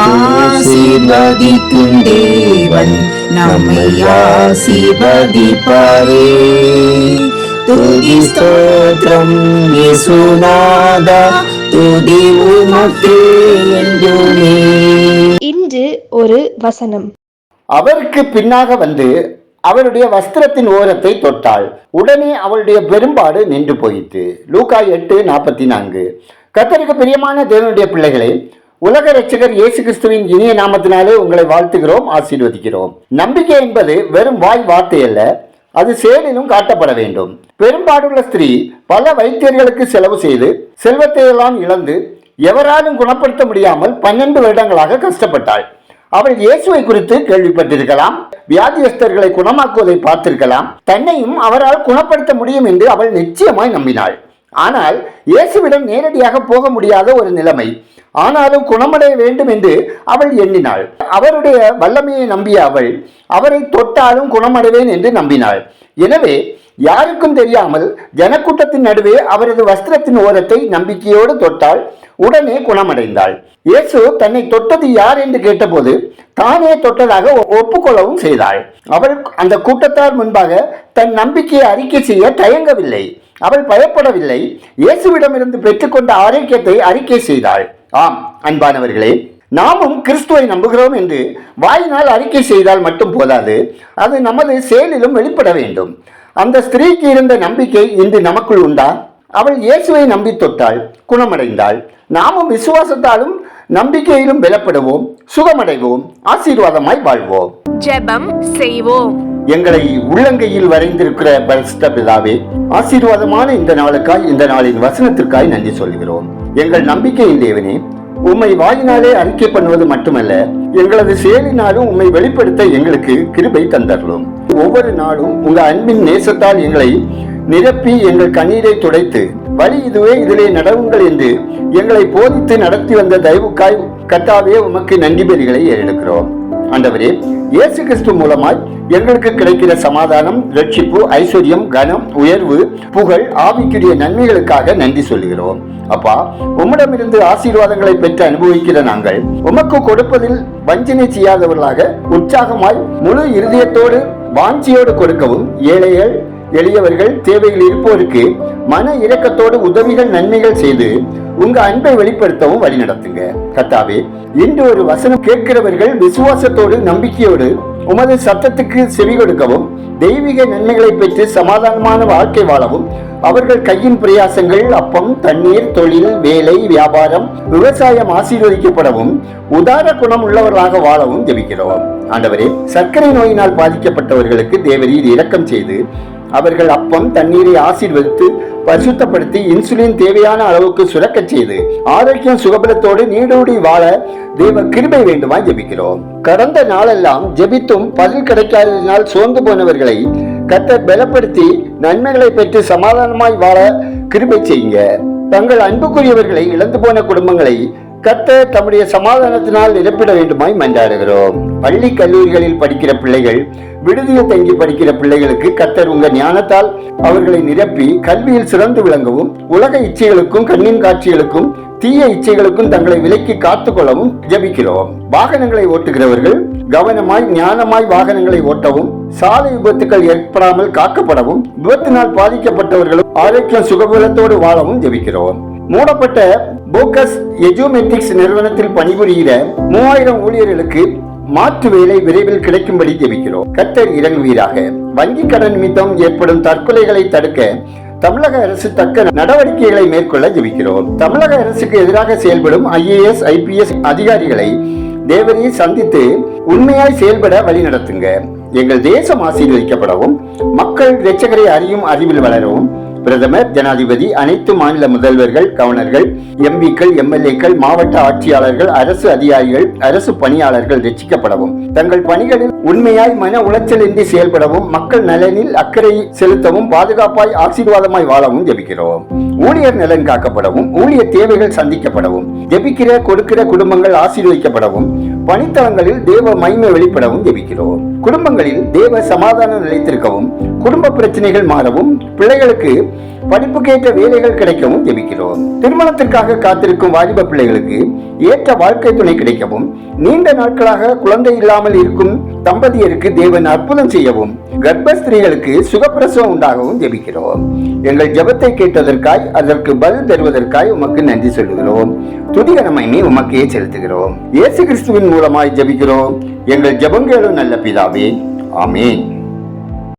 ஆசீர்வதிக்கும் தேவன் நம்மை ஆசீர்வதிப்பாரே. துதி ஸ்தோத்திரம் இயேசுநாதா துதி உமக்கே என்றுமே. இன்று ஒரு வசனம். அவருக்கு பின்னாக வந்து அவருடைய வஸ்திரத்தின் ஓரத்தை தொட்டாள். உடனே அவளுடைய பெரும்பாடு நின்று போயிற்று. லூக்கா எட்டு நாற்பத்தி நான்கு. கத்தருக்கு பிரியமான தேவனுடைய பிள்ளைகளே உலக ரட்சகர் இயேசு கிறிஸ்துவின் இனிய நாமத்தினாலே உங்களை வாழ்த்துகிறோம் ஆசீர்வதிக்கிறோம். நம்பிக்கை என்பது வெறும் வாய் வார்த்தை அல்ல அது செயலிலும் காட்டப்பட வேண்டும். பெரும்பாடுள்ள ஸ்திரீ பல வைத்தியர்களுக்கு செலவு செய்து செல்வத்தை எல்லாம் இழந்து எவராலும் குணப்படுத்த முடியாமல் பன்னெண்டு வருடங்களாக கஷ்டப்பட்டாள். அவள் இயேசுவை குறித்து கேள்விப்பட்டிருக்கலாம் வியாதியஸ்தர்களை குணமாக்குவதை பார்த்திருக்கலாம் தன்னையும் அவரால் குணப்படுத்த முடியும் என்று அவள் நிச்சயமாய் நம்பினாள். ஆனால் இயேசுவிடம் நேரடியாக போக முடியாத ஒரு நிலைமை. ஆனாலும் குணமடைய வேண்டும் என்று அவள் எண்ணினாள். அவருடைய வல்லமையை நம்பிய அவள் அவரை தொட்டாலும் குணமடைவேன் என்று நம்பினாள். எனவே யாருக்கும் தெரியாமல் ஜனக்கூட்டத்தின் நடுவே அவரது வஸ்திரத்தின் ஓரத்தை நம்பிக்கையோடு தொட்டாள். உடனே குணமடைந்தாள். இயேசு தன்னை தொட்டது யார் என்று கேட்டபோது தானே தொட்டதாக ஒ- ஒப்புக்கொள்ளவும் செய்தாள். அவள் அந்த கூட்டத்தார் முன்பாக தன் நம்பிக்கையை அறிக்கை செய்ய தயங்கவில்லை. அவள் பயப்படவில்லை. இயேசுவிடமிருந்து பெற்றுக்கொண்ட ஆரோக்கியத்தை அறிக்கை செய்தாள். ஆம் அன்பானவர்களே நாமும் கிறிஸ்துவை நம்புகிறோம் என்று வாயினால் அறிக்கை செய்தால் மட்டும் போதாது. அது நமது செயலிலும் வெளிப்பட வேண்டும். அந்த ஸ்திரீக்கு இருந்த நம்பிக்கை இன்று நமக்குள் உண்டா? அவள் இயேசுவை நம்பி தொட்டாள் குணமடைந்தாள். நாமும் விசுவாசத்தாலும் நம்பிக்கையிலும் பலப்படுவோம் சுகமடைவோம் ஆசீர்வாதமாய் வாழ்வோம். ஜெபம் செய்வோம். எங்களை உள்ளங்கையில் வரைந்திருக்கிற பரிசுத்த பிதாவே ஆசீர்வாதமான இந்த நாளுக்காய் இந்த நாளின் வசனத்திற்காய் நன்றி சொல்கிறோம். எங்கள் நம்பிக்கையின் தேவனே உம்மை வாயினாலே அறிக்கை பண்ணுவது மட்டுமல்ல எங்களது செயலினாலும் உம்மை வெளிப்படுத்த எங்களுக்கு கிருபை தந்தரலும் ஒவ்வொரு நாளும் உங்க அன்பின் நேசத்தால் எங்களை நிரப்பி எங்கள் கண்ணீரை துடைத்து வழி இதுவே இதிலே நடவுங்கள் என்று எங்களை போதித்து நடத்தி வந்த தயவுக்காய் கத்தாவே உமக்கு நன்றி பெறிகளை ஏறெடுக்கிறோம். ஆண்டவரே இயேசு கிறிஸ்து மூலமாய் எங்களுக்கு கிடைக்கிற சமாதானம் ரட்சிப்பு ஐஸ்வர்யம் கனம் உயர்வு புகழ் ஆவிக்குரிய நன்மைகளுக்காக நன்றி சொல்கிறோம் அப்பா உம்மிடமிருந்து ஆசீர்வாதங்களை பெற்று அனுபவிக்கிற நாங்கள் உமக்கு கொடுப்பதில் வஞ்சனை செய்யாதவர்களாக உற்சாகமாய் முழு இருதயத்தோடு வாஞ்சியோடு கொடுக்கவும் ஏழைகள் எளியவர்கள் தேவைகள் இருப்போருக்கு மன இரக்கத்தோடு உதவிகள் நன்மைகள் செய்து உங்க அன்பை வெளிப்படுத்தவும் வழி நடத்துங்க. கத்தாவே இன்று ஒரு வசனம் கேட்கிறவர்கள் விசுவாசத்தோடு நம்பிக்கையோடு உமது சத்தத்துக்கு செவி கொடுக்கவும் தெய்வீக நன்மைகளை பெற்று சமாதானமான வாழ்க்கை வாழவும் அவர்கள் கையின் பிரயாசங்கள் அப்பம் தண்ணீர் தொழில் வேலை வியாபாரம் விவசாயம் ஆசீர்வதிக்கப்படவும் உதார குணம் உள்ளவர்களாக வாழவும் ஜெபிக்கிறோம். ஆண்டவரே சர்க்கரை நோயினால் பாதிக்கப்பட்டவர்களுக்கு தேவரீர் இரக்கம் செய்து அவர்கள் அப்பம் தண்ணீரை ஆசீர்வதித்து பரிசுத்தப்படுத்தி இன்சுலின் தேவையான அளவுக்கு சுரக்கச் செய்து ஆரோக்கியம் சுகபலத்தோடு நீடோடி வாழ தேவ கிருபை வேண்டுமாய் ஜெபிக்கிறோம். கடந்த நாளெல்லாம் ஜெபித்தும் பதில் கிடைக்காததினால் சோர்ந்து போனவர்களை கத்த பலப்படுத்தி நன்மைகளை பெற்று சமாதானமாய் வாழ கிருபை செய்யுங்க. தங்கள் அன்புக்குரியவர்களை இழந்து போன குடும்பங்களை கத்தர் தம்முடைய சமாதானத்தினால் நிரப்பிட வேண்டுமாய் மன்றாடுகிறோம். பள்ளி கல்லூரிகளில் படிக்கிற பிள்ளைகள் விடுதியில் தங்கி படிக்கிற பிள்ளைகளுக்கு கத்தர் உங்க ஞானத்தால் அவர்களை நிரப்பி கல்வியில் சிறந்து விளங்கவும் உலக இச்சைகளுக்கும் கண்ணின் காட்சிகளுக்கும் தீய இச்சைகளுக்கும் தங்களை விலக்கி காத்துக்கொள்ளவும் ஜெபிக்கிறோம். வாகனங்களை ஓட்டுகிறவர்கள் கவனமாய் ஞானமாய் வாகனங்களை ஓட்டவும் சாலை விபத்துக்கள் ஏற்படாமல் காக்கப்படவும் விபத்தினால் பாதிக்கப்பட்டவர்களும் ஆரோக்கியம் சுகபலத்தோடு வாழவும் ஜெபிக்கிறோம். மூடப்பட்ட போக்கஸ் எஜுமெட்ரிக்ஸ் நிறுவனத்தில் பணிபுரிகிற மூவாயிரம் ஊழியர்களுக்கு மாற்று வேலை விரைவில் கிடைக்கும்படி ஜெபிக்கிறோம் கத்தர் இறங்குவீராக. வங்கி கடன் நிமித்தம் ஏற்படும் தற்கொலைகளை தடுக்க தமிழக அரசு தக்க நடவடிக்கைகளை மேற்கொள்ள ஜெபிக்கிறோம் தமிழக அரசுக்கு எதிராக செயல்படும் ஐஏஎஸ் ஐபிஎஸ் அதிகாரிகளை தேவரையை சந்தித்து உண்மையாய் செயல்பட வழி நடத்துங்க. எங்கள் தேசம் ஆசீர்வதிக்கப்படவும் மக்கள் இரட்சகரை அறியும் அறிவில் வளரவும் பிரதமர் ஜனாதிபதி அனைத்து மாநில முதல்வர்கள் கவர்னர்கள் எம்பிக்கள் எம்எல்ஏக்கள் மாவட்ட ஆட்சியாளர்கள் அரசு அதிகாரிகள் அரசு பணியாளர்கள் ரட்சிக்கப்படவும். தங்கள் பணிகளில் உண்மையாய் மன உளைச்சலின்றி செயல்படவும் மக்கள் நலனில் அக்கறை செலுத்தவும் பாதுகாப்பாய் ஆசீர்வாதமாய் வாழவும் ஜெபிக்கிறோம். ஊழியர் நலன் காக்கப்படவும் ஊழியர் தேவைகள் சந்திக்கப்படவும் ஜெபிக்கிற கொடுக்கிற குடும்பங்கள் ஆசீர்வதிக்கப்படவும் பணித்தளங்களில் தேவ மகிமை வெளிப்படவும் ஜெபிக்கிறோம். குடும்பங்களில் தேவ சமாதானம் நிலைத்திருக்கவும் குடும்ப பிரச்சனைகள் மாறவும் பிள்ளைகளுக்கு படிப்புக்கேற்ற வேலைகள் கிடைக்கவும் ஜெபிக்கிறோம். திருமணத்திற்காக காத்திருக்கும் வாலிப பிள்ளைகளுக்கு ஏற்ற வாழ்க்கை துணை கிடைக்கவும் நீண்ட நாட்களாக குழந்தை இல்லாமல் இருக்கும் தம்பதியருக்கு தேவன் அற்புதம் செய்யவும் கர்ப்பஸ்திரீகளுக்கு சுகப்பிரசவம் உண்டாகவும் ஜெபிக்கிறோம். எங்கள் ஜெபத்தை கேட்டதற்காய் அதற்கு பதில் தருவதற்காய் உமக்கு நன்றி சொல்லுகிறோம். துதிகரமைமே உமக்கே செலுத்துகிறோம். இயேசு கிறிஸ்துவின் மூலமாய் ஜெபிக்கிறோம். எங்கள் ஜெபங்களும் நல்ல பிதாவே. ஆமென்.